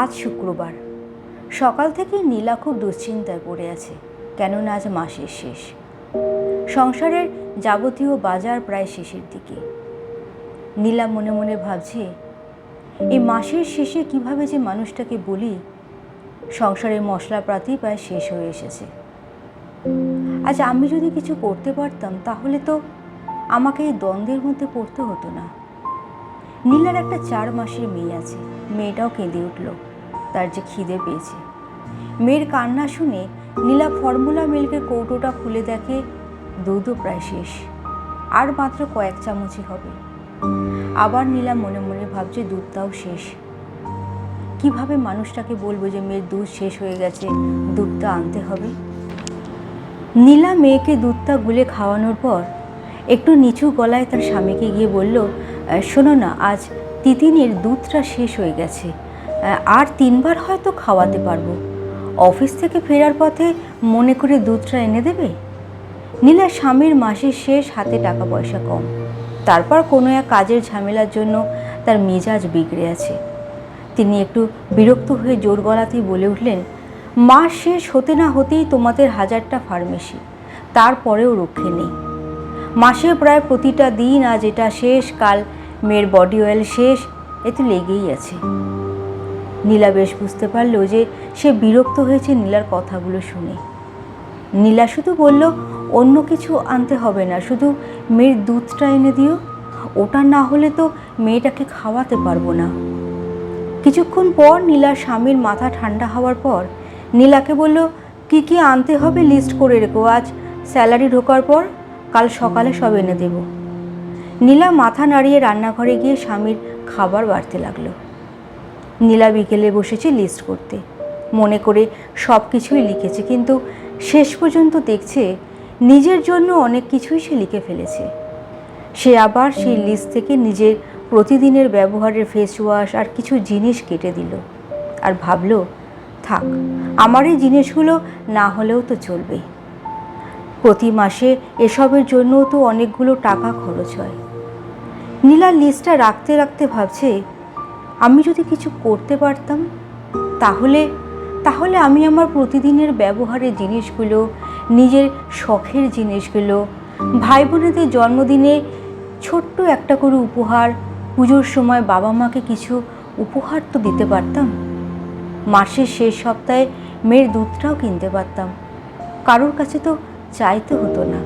আজ শুক্রবার। সকাল থেকেই নীলা খুব দুশ্চিন্তায় পড়ে আছে, কেননা আজ মাসের শেষ। সংসারের যাবতীয় বাজার প্রায় শেষের দিকে। নীলা মনে মনে ভাবছে, এই মাসের শেষে কীভাবে যে মানুষটাকে বলি, সংসারের মশলাপাতি প্রায় শেষ হয়ে এসেছে। আজ আমি যদি কিছু করতে পারতাম, তাহলে তো আমাকে এই দ্বন্দ্বের মধ্যে পড়তে হতো না। নীলার একটা চার মাসের মেয়ে আছে। মেয়েটাও কেঁদে উঠল। তার যে খিদে পেয়েছে। মেয়ের কান্না শুনে নীলা ফর্মুলা মিল্কের কৌটোটা খুলে দেখে, দুধও প্রায় শেষ। আর মাত্র কয়েক চামচই হবে। আবার নীলা মনে মনে ভাবছে দুধটাও শেষ। কীভাবে মানুষটাকে বলব যে মেয়ের দুধ শেষ হয়ে গেছে, দুধটা আনতে হবে? নীলা মেয়েকে দুধটা গুলে খাওয়ানোর পর একটু নিচু গলায় তার স্বামীকে গিয়ে বলল শোনো না, আজ তিতিনের দুধটা শেষ হয়ে গেছে। আর তিনবার হয়তো খাওয়াতে পারব। অফিস থেকে ফেরার পথে মনে করে দুধটা এনে দেবে? নীলা স্বামীর মাসের শেষ হাতে টাকা পয়সা কম। তারপর কোনো এক কাজের ঝামেলার জন্য তার মেজাজ বিগড়ে আছে। তিনি একটু বিরক্ত হয়ে জোর গলাতেই বলে উঠলেন, মাস শেষ হতে না হতেই তোমাদের হাজারটা ফার্মেসি। তারপরেও রক্ষে নেই। মাসে প্রায় প্রতিটা দিন আজ এটা শেষ, কাল মেয়ের বডি অয়েল শেষ এ তো লেগেই আছে। নীলা বেশ বুঝতে পারল যে সে বিরক্ত হয়েছে নীলার কথাগুলো শুনে। নীলা শুধু বলল, অন্য কিছু আনতে হবে না, শুধু মেয়ের দুধটা এনে দিও। ওটা না হলে তো মেয়েটাকে খাওয়াতে পারব না। কিছুক্ষণ পর নীলার স্বামীর মাথা ঠান্ডা হওয়ার পর নীলাকে বলল, কি কি আনতে হবে লিস্ট করে রেখো, আজ স্যালারি ঢোকার পর? কাল সকালে সব এনে দেব। নীলা মাথা নাড়িয়ে রান্নাঘরে গিয়ে স্বামীর খাবার বাড়তে লাগল। নীলা বিকেলে বসেছে লিস্ট করতে। মনে করে সব কিছুই লিখেছে, কিন্তু শেষ পর্যন্ত দেখছে নিজের জন্য অনেক কিছুই সে লিখে ফেলেছে। সে আবার সেই লিস্ট থেকে নিজের প্রতিদিনের ব্যবহারের ফেস ওয়াশ আর কিছু জিনিস কেটে দিল আর ভাবলো, থাক, আমার এই জিনিসগুলো না হলেও তো চলবে। প্রতি মাসে এসবের জন্যও তো অনেকগুলো টাকা খরচ হয়। নীলা লিস্টটা রাখতে রাখতে ভাবছে, আমি যদি কিছু করতে পারতাম, তাহলে তাহলে আমি আমার প্রতিদিনের ব্যবহারের জিনিসগুলো, নিজের শখের জিনিসগুলো ভাই বোনেদের জন্মদিনে ছোট্ট একটা করে উপহার, পুজোর সময় বাবা মাকে কিছু উপহার তো দিতে পারতাম। মাসের শেষ সপ্তাহে মেয়ের দুধটাও কিনতে পারতাম। কারোর কাছে তো চাইতে হতো না।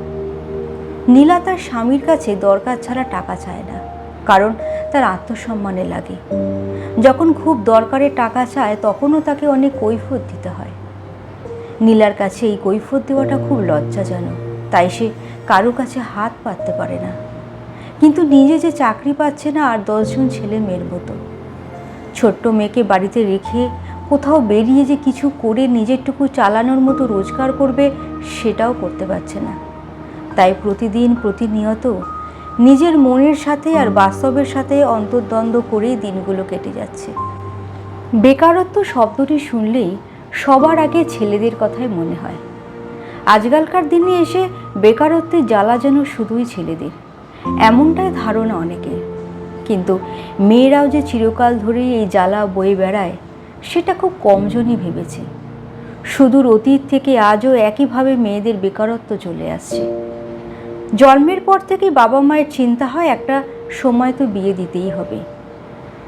নীলা তার স্বামীর কাছে দরকার ছাড়া টাকা চায় না, কারণ তার আত্মসম্মানে লাগে। যখন খুব দরকারে টাকা চায়, তখনও তাকে অনেক কৈফত দিতে হয়। নীলার কাছে এই কৈফত দেওয়াটা খুব লজ্জাজনক, তাই সে কারও কাছে হাত পাততে পারে না। কিন্তু নিজে যে চাকরি পাচ্ছে না আর দশজন ছেলে মেয়ের মতো। ছোট্ট মেয়েকে বাড়িতে রেখে কোথাও বেরিয়ে যে কিছু করে নিজেরটুকু চালানোর মতো রোজগার করবে সেটাও করতে পারছে না। তাই প্রতিদিন প্রতিনিয়ত নিজের মনের সাথে আর বাস্তবের সাথে অন্তর্দ্বন্দ্ব করেই দিনগুলো কেটে যাচ্ছে। বেকারত্ব শব্দটি শুনলেই সবার আগে ছেলেদের কথাই মনে হয়। আজকালকার দিনে এসে বেকারত্বের জ্বালা যেন শুধুই ছেলেদের, এমনটাই ধারণা অনেকের। কিন্তু মেয়েরাও যে চিরকাল ধরেই এই জ্বালা বয়ে বেড়ায় সেটা খুব কমজনই ভেবেছে। সুদূর অতীত থেকে আজও একইভাবে মেয়েদের বেকারত্ব চলে আসছে। জন্মের পর থেকে বাবা মায়ের চিন্তা হয় একটা সময় তো বিয়ে দিতেই হবে।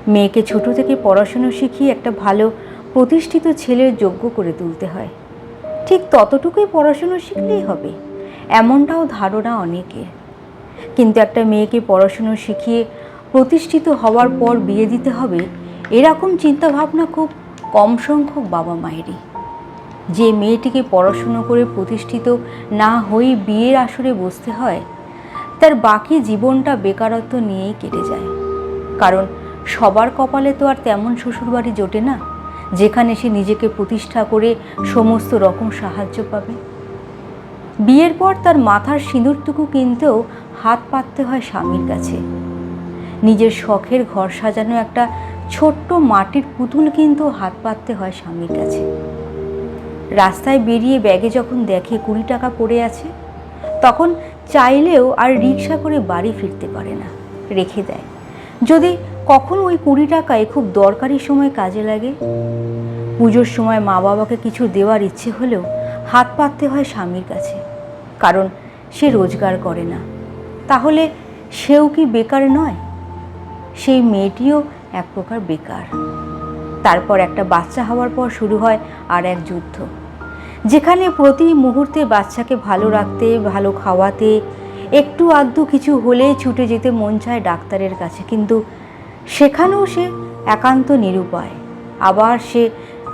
মেয়েকে ছোট থেকে পড়াশুনো শিখিয়ে একটা ভালো প্রতিষ্ঠিত ছেলের যোগ্য করে তুলতে হয়। ঠিক ততটুকুই পড়াশুনো শিখলেই হবে, এমনটাও ধারণা অনেকের। কিন্তু একটা মেয়েকে পড়াশুনো শিখিয়ে প্রতিষ্ঠিত হওয়ার পর বিয়ে দিতে হবে, এরকম চিন্তাভাবনা খুব কম সংখ্যক বাবা মায়েরই। যে মেয়েটিকে পড়াশুনো করে প্রতিষ্ঠিত না হয়েই বিয়ের আসরে বসতে হয়, তার বাকি জীবনটা বেকারত্ব নিয়েই কেটে যায়। কারণ সবার কপালে তো আর তেমন শ্বশুরবাড়ি জোটে না, যেখানে সে নিজেকে প্রতিষ্ঠা করে সমস্ত রকম সাহায্য পাবে। বিয়ের পর তার মাথার সিঁদুরটুকু কিনতেও হাত পাততে হয় স্বামীর কাছে। নিজের শখের ঘর সাজানো একটা ছোট্ট মাটির পুতুল কিন্তু হাত পাততে হয় স্বামীর কাছে। রাস্তায় বেরিয়ে ব্যাগে যখন দেখে কুড়ি টাকা পড়ে আছে, তখন চাইলেও আর রিক্সা করে বাড়ি ফিরতে পারে না, রেখে দেয়। যদি কখন ওই কুড়ি টাকায় খুব দরকারি সময় কাজে লাগে? পুজোর সময় মা বাবাকে কিছু দেওয়ার ইচ্ছে হলেও হাত পাততে হয় স্বামীর কাছে, কারণ সে রোজগার করে না। তাহলে সেও কি বেকার নয়? সেই মেয়েটিও এক প্রকার বেকার। তারপর একটা বাচ্চা হওয়ার পর শুরু হয় আর এক যুদ্ধ। যেখানে প্রতি মুহূর্তে বাচ্চাকে ভালো রাখতে, ভালো খাওয়াতে, একটু আধটু কিছু হলে ছুটে যেতে মন চায় ডাক্তারের কাছে। কিন্তু সেখানেও সে একান্ত নিরুপায়। আবার সে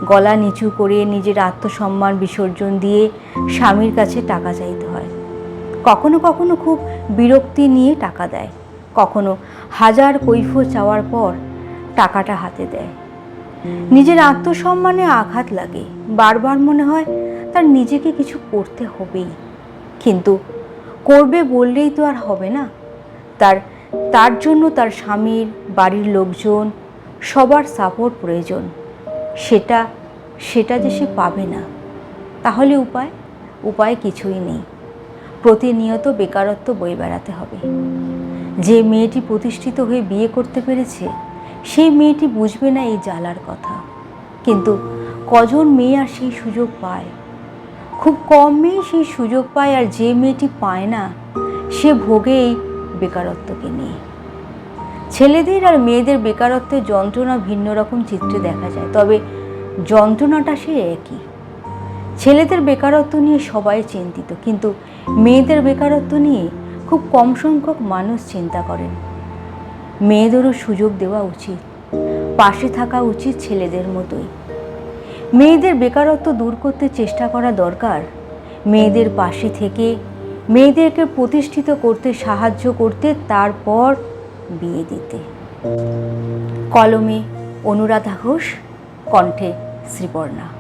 গলা নিচু করে নিজের আত্মসম্মান বিসর্জন দিয়ে স্বামীর কাছে টাকা চাইতে হয়। কখনো কখনো খুব বিরক্তি নিয়ে টাকা দেয়। কখনো হাজার কৈফ চাওয়ার পর টাকাটা হাতে দেয়। নিজের আত্মসম্মানে আঘাত লাগে। বারবার মনে হয় তার নিজেকে কিছু করতে হবেই। কিন্তু করবে বললেই তো আর হবে না। তার তার জন্য তার স্বামীর, বাড়ির লোকজন, সবার সাপোর্ট প্রয়োজন। সেটা সেটা যে সে পাবে না। তাহলে উপায়? উপায় কিছুই নেই। প্রতিনিয়ত বেকারত্ব বয়ে বেড়াতে হবে। যে মেয়েটি প্রতিষ্ঠিত হয়ে বিয়ে করতে পেরেছে সেই মেয়েটি বুঝবে না এই জ্বালার কথা। কিন্তু কজন মেয়ে আর সেই সুযোগ পায়? খুব কম মেয়ে সেই সুযোগ পায় আর যে মেয়েটি পায় না, সে ভোগে এই বেকারত্বকে নিয়ে। ছেলেদের আর মেয়েদের বেকারত্বের যন্ত্রণা ভিন্ন রকম চিত্রে দেখা যায়, তবে যন্ত্রণাটা সে একই। ছেলেদের বেকারত্ব নিয়ে সবাই চিন্তিত, কিন্তু মেয়েদের বেকারত্ব নিয়ে খুব কম সংখ্যক মানুষ চিন্তা করেন। মেয়েদেরও সুযোগ দেওয়া উচিত। পাশে থাকা উচিত ছেলেদের মতোই। মেয়েদের বেকারত্ব দূর করতে চেষ্টা করা দরকার। মেয়েদের পাশে থেকে মেয়েদেরকে প্রতিষ্ঠিত করতে সাহায্য করতে, তারপর বিয়ে দিতে। কলমে অনুরাধা ঘোষ, কণ্ঠে শ্রীপর্ণা।